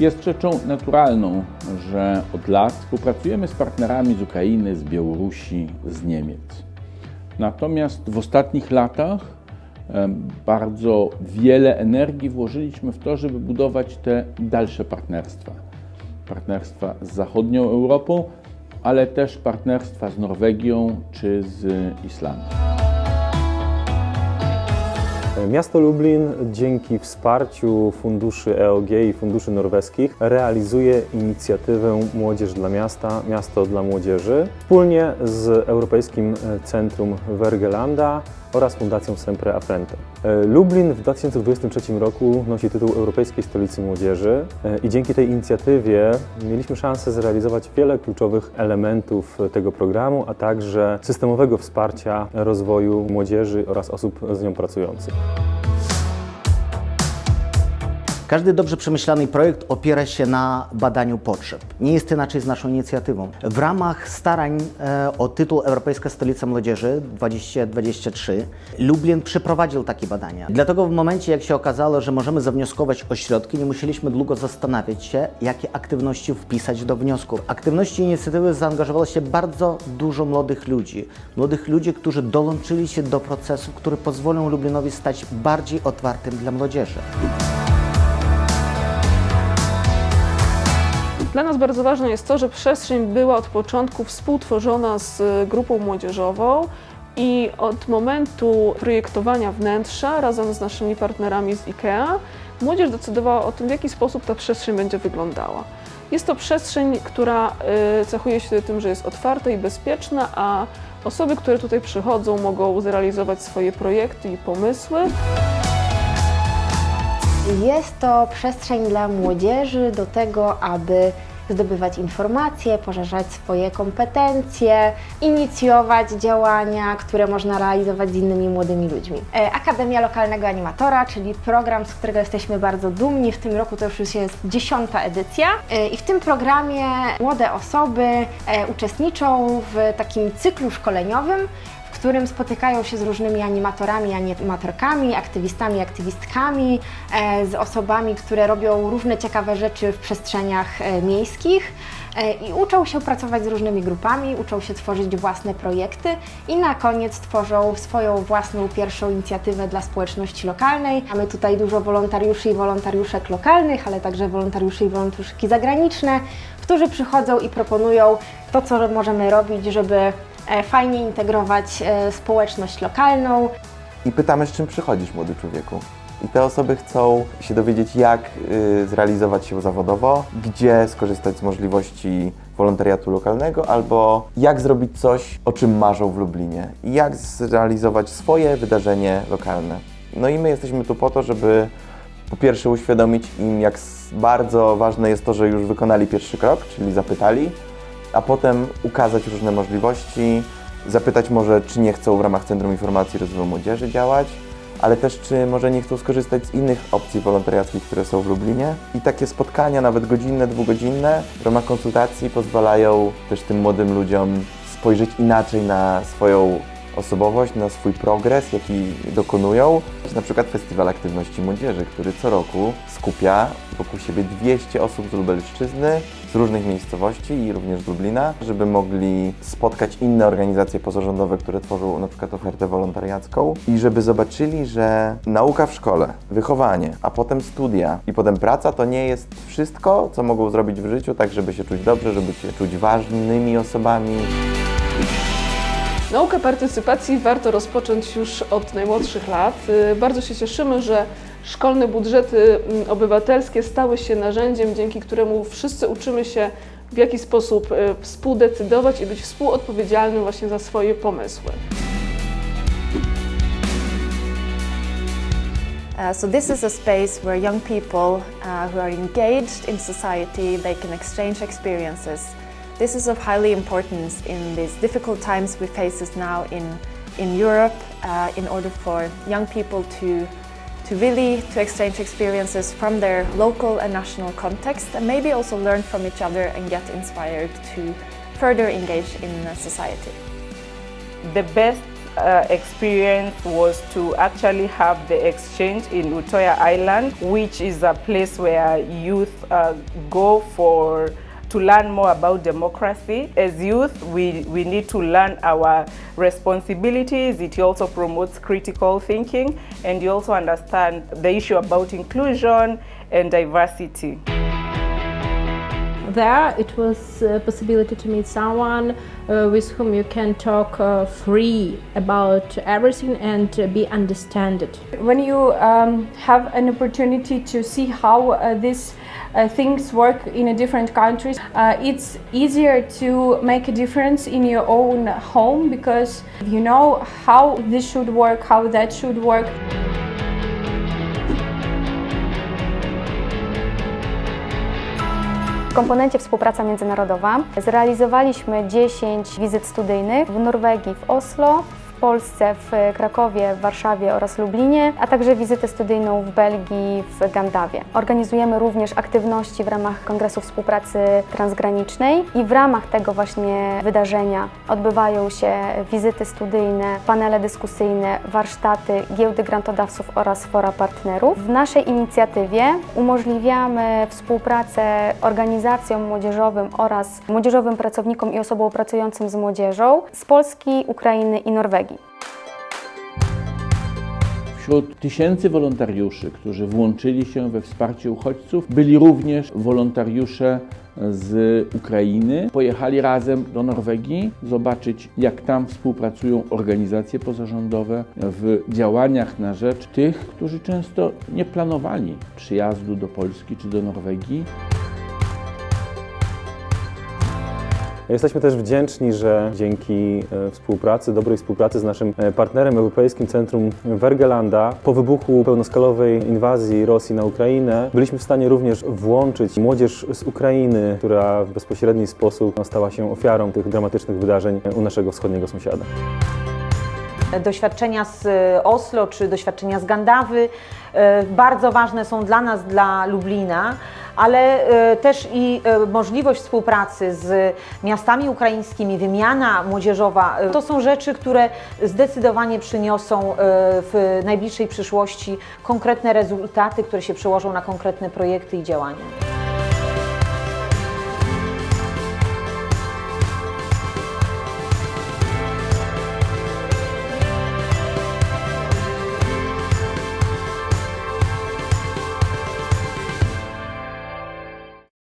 Jest rzeczą naturalną, że od lat współpracujemy z partnerami z Ukrainy, z Białorusi, z Niemiec. Natomiast w ostatnich latach bardzo wiele energii włożyliśmy w to, żeby budować te dalsze partnerstwa. Partnerstwa z zachodnią Europą, ale też partnerstwa z Norwegią czy z Islandią. Miasto Lublin dzięki wsparciu funduszy EOG i funduszy norweskich realizuje inicjatywę Młodzież dla Miasta, Miasto dla Młodzieży wspólnie z Europejskim Centrum Wergelanda oraz Fundacją Sempre Afrente. E, Lublin w 2023 roku nosi tytuł Europejskiej Stolicy Młodzieży e, i dzięki tej inicjatywie mieliśmy szansę zrealizować wiele kluczowych elementów tego programu, a także systemowego wsparcia rozwoju młodzieży oraz osób z nią pracujących. Każdy dobrze przemyślany projekt opiera się na badaniu potrzeb. Nie jest inaczej z naszą inicjatywą. W ramach starań e, o tytuł Europejska Stolica Młodzieży 2023 Lublin przeprowadził takie badania. Dlatego w momencie, jak się okazało, że możemy zawnioskować o środki, nie musieliśmy długo zastanawiać się, jakie aktywności wpisać do wniosku. W aktywności inicjatywy zaangażowało się bardzo dużo młodych ludzi. Młodych ludzi, którzy dołączyli się do procesu, który pozwolą Lublinowi stać bardziej otwartym dla młodzieży. Dla nas bardzo ważne jest to, że przestrzeń była od początku współtworzona z grupą młodzieżową i od momentu projektowania wnętrza razem z naszymi partnerami z IKEA młodzież decydowała o tym, w jaki sposób ta przestrzeń będzie wyglądała. Jest to przestrzeń, która y, cechuje się tym, że jest otwarta i bezpieczna, a osoby, które tutaj przychodzą, mogą zrealizować swoje projekty i pomysły. Jest to przestrzeń dla młodzieży do tego, aby zdobywać informacje, poszerzać swoje kompetencje, inicjować działania, które można realizować z innymi młodymi ludźmi. E, Akademia Lokalnego Animatora, czyli program, z którego jesteśmy bardzo dumni. W tym roku to już jest dziesiąta edycja. E, I w tym programie młode osoby e, uczestniczą w takim cyklu szkoleniowym, którym spotykają się z różnymi animatorami, animatorkami, aktywistami, aktywistkami, e, z osobami, które robią różne ciekawe rzeczy w przestrzeniach e, miejskich. e, I uczą się pracować z różnymi grupami, uczą się tworzyć własne projekty i na koniec tworzą swoją własną pierwszą inicjatywę dla społeczności lokalnej. Mamy tutaj dużo wolontariuszy i wolontariuszek lokalnych, ale także wolontariuszy i wolontariuszki zagraniczne, którzy przychodzą i proponują to, co możemy robić, żeby fajnie integrować e, społeczność lokalną. i pytamy, z czym przychodzisz, młody człowieku. I te osoby chcą się dowiedzieć, jak y, zrealizować się zawodowo, gdzie skorzystać z możliwości wolontariatu lokalnego, albo jak zrobić coś, o czym marzą w Lublinie i jak zrealizować swoje wydarzenie lokalne. No i my jesteśmy tu po to, żeby po pierwsze uświadomić im, jak bardzo ważne jest to, że już wykonali pierwszy krok, czyli zapytali, a potem ukazać różne możliwości, zapytać może, czy nie chcą w ramach Centrum Informacji Rozwoju Młodzieży działać, ale też czy może nie chcą skorzystać z innych opcji wolontariackich, które są w Lublinie. I takie spotkania, nawet godzinne, dwugodzinne, w ramach konsultacji pozwalają też tym młodym ludziom spojrzeć inaczej na swoją osobowość, na swój progres, jaki dokonują. Na przykład Festiwal Aktywności Młodzieży, który co roku skupia wokół siebie 200 osób z Lubelszczyzny, z różnych miejscowości i również z Lublina, żeby mogli spotkać inne organizacje pozarządowe, które tworzą na przykład ofertę wolontariacką i żeby zobaczyli, że nauka w szkole, wychowanie, a potem studia i potem praca to nie jest wszystko, co mogą zrobić w życiu, tak żeby się czuć dobrze, żeby się czuć ważnymi osobami. Naukę partycypacji warto rozpocząć już od najmłodszych lat. Y, Bardzo się cieszymy, że szkolne budżety mm, obywatelskie stały się narzędziem, dzięki któremu wszyscy uczymy się w jaki sposób y, współdecydować i być współodpowiedzialnym właśnie za swoje pomysły. Uh, so this is a space where young people uh, who are engaged in society they can exchange experiences. This is of highly importance in these difficult times we face now in in Europe. Uh, in order for young people to to really to exchange experiences from their local and national context, and maybe also learn from each other and get inspired to further engage in uh, society. the best uh, experience was to actually have the exchange in Utoya Island, which is a place where youth uh, go for to learn more about democracy. As youth, we, we need to learn our responsibilities. It also promotes critical thinking, and you also understand the issue about inclusion and diversity. There, it was a possibility to meet someone uh, with whom you can talk uh, free about everything and uh, be understood. when you um, have an opportunity to see how uh, these uh, things work in a different countries, uh, it's easier to make a difference in your own home because you know how this should work, how that should work. W komponencie współpraca międzynarodowa zrealizowaliśmy 10 wizyt studyjnych w Norwegii, w Oslo, Polsce, w Krakowie, w Warszawie oraz Lublinie, a także wizytę studyjną w Belgii, w Gandawie. Organizujemy również aktywności w ramach Kongresu Współpracy Transgranicznej i w ramach tego właśnie wydarzenia odbywają się wizyty studyjne, panele dyskusyjne, warsztaty, giełdy grantodawców oraz fora partnerów. W naszej inicjatywie umożliwiamy współpracę organizacjom młodzieżowym oraz młodzieżowym pracownikom i osobom pracującym z młodzieżą z Polski, Ukrainy i Norwegii. Wśród tysięcy wolontariuszy, którzy włączyli się we wsparcie uchodźców, byli również wolontariusze z Ukrainy. Pojechali razem do Norwegii, zobaczyć jak tam współpracują organizacje pozarządowe w działaniach na rzecz tych, którzy często nie planowali przyjazdu do Polski czy do Norwegii. Jesteśmy też wdzięczni, że dzięki e, współpracy, dobrej współpracy z naszym e, partnerem Europejskim Centrum Wergelanda, po wybuchu pełnoskalowej inwazji Rosji na Ukrainę, byliśmy w stanie również włączyć młodzież z Ukrainy, która w bezpośredni sposób no, stała się ofiarą tych dramatycznych wydarzeń u naszego wschodniego sąsiada. Doświadczenia z Oslo czy doświadczenia z Gandawy e, bardzo ważne są dla nas, dla Lublina, ale e, też i e, możliwość współpracy z miastami ukraińskimi, wymiana młodzieżowa. e, To są rzeczy, które zdecydowanie przyniosą w najbliższej przyszłości konkretne rezultaty, które się przełożą na konkretne projekty i działania.